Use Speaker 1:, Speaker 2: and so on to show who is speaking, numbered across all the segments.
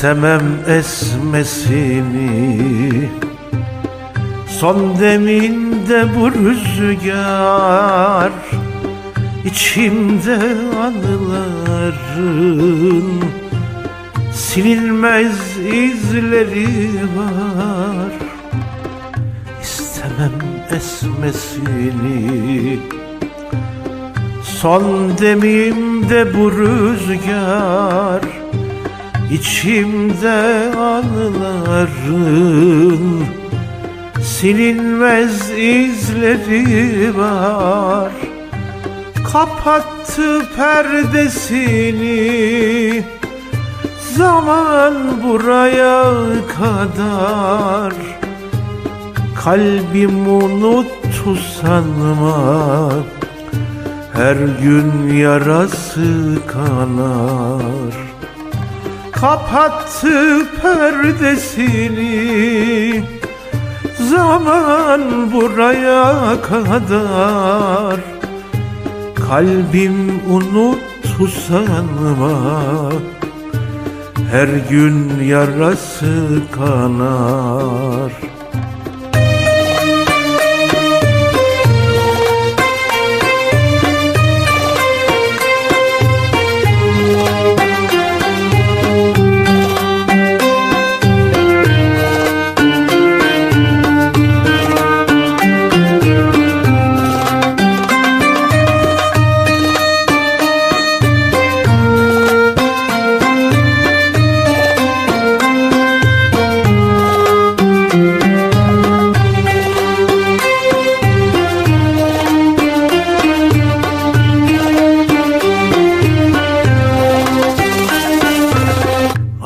Speaker 1: İstemem esmesini. Son deminde bu rüzgar İçimde anıların Silinmez izleri var. İstemem esmesini. Son demimde bu rüzgar İçimde anıların Silinmez izleri var. Kapattı perdesini Zaman buraya kadar. Kalbim unuttu sanma Her gün yarası kanar Kapattı perdesini. Zaman buraya kadar Kalbim unuttu sanma Her gün yarası kanar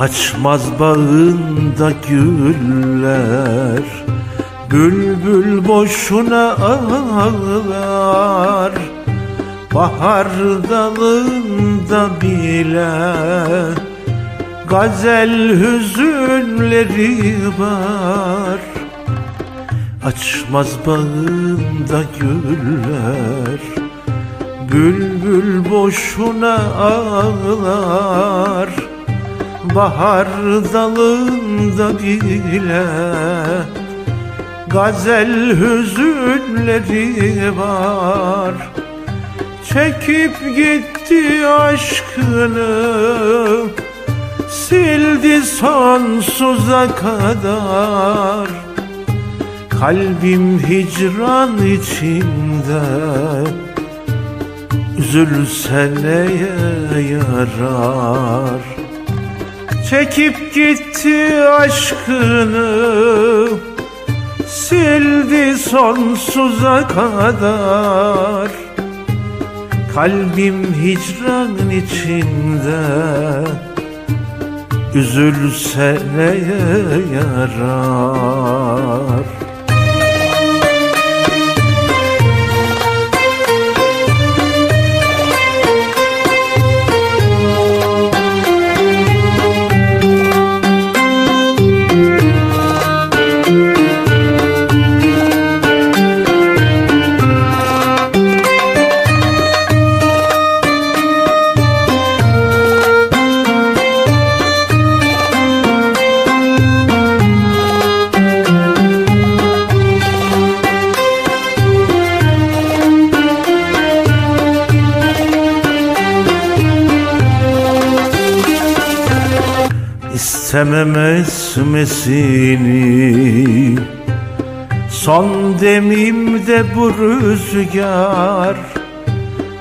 Speaker 1: Açmaz bağında güller Bülbül boşuna ağlar. Bahar dalında bile Gazel hüzünleri var. Açmaz bağında güller Bülbül boşuna ağlar Bahar dalında bile Gazel hüzünleri var. Çekip gitti aşkını Sildi sonsuza kadar. Kalbim hicran içinde Üzülse neye yarar Çekip gitti aşkını Sildi sonsuza kadar. Kalbim hicran içinde Üzülse neye yarar İstemem esmesini Son demimde bu rüzgar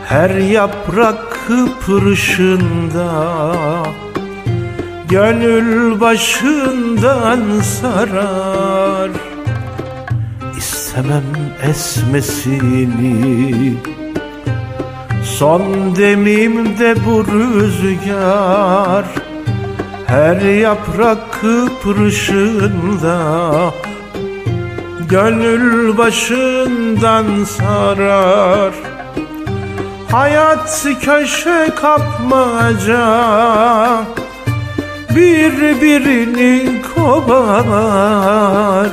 Speaker 1: Her yaprak kıpırışında Gönül başından sarar. İstemem esmesini. Son demimde bu rüzgar her yaprak kıpırışında Gönül başından sarar. Hayat köşe kapmaca Birbirini kovalar.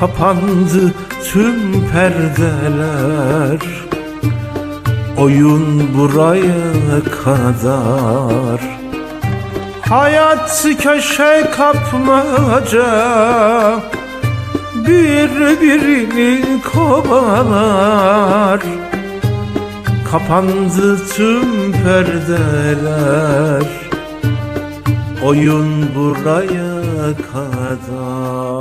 Speaker 1: Kapandı tüm perdeler Oyun buraya kadar Hayat köşe kapmaca Birbirini kovalar. Kapandı tüm perdeler Oyun buraya kadar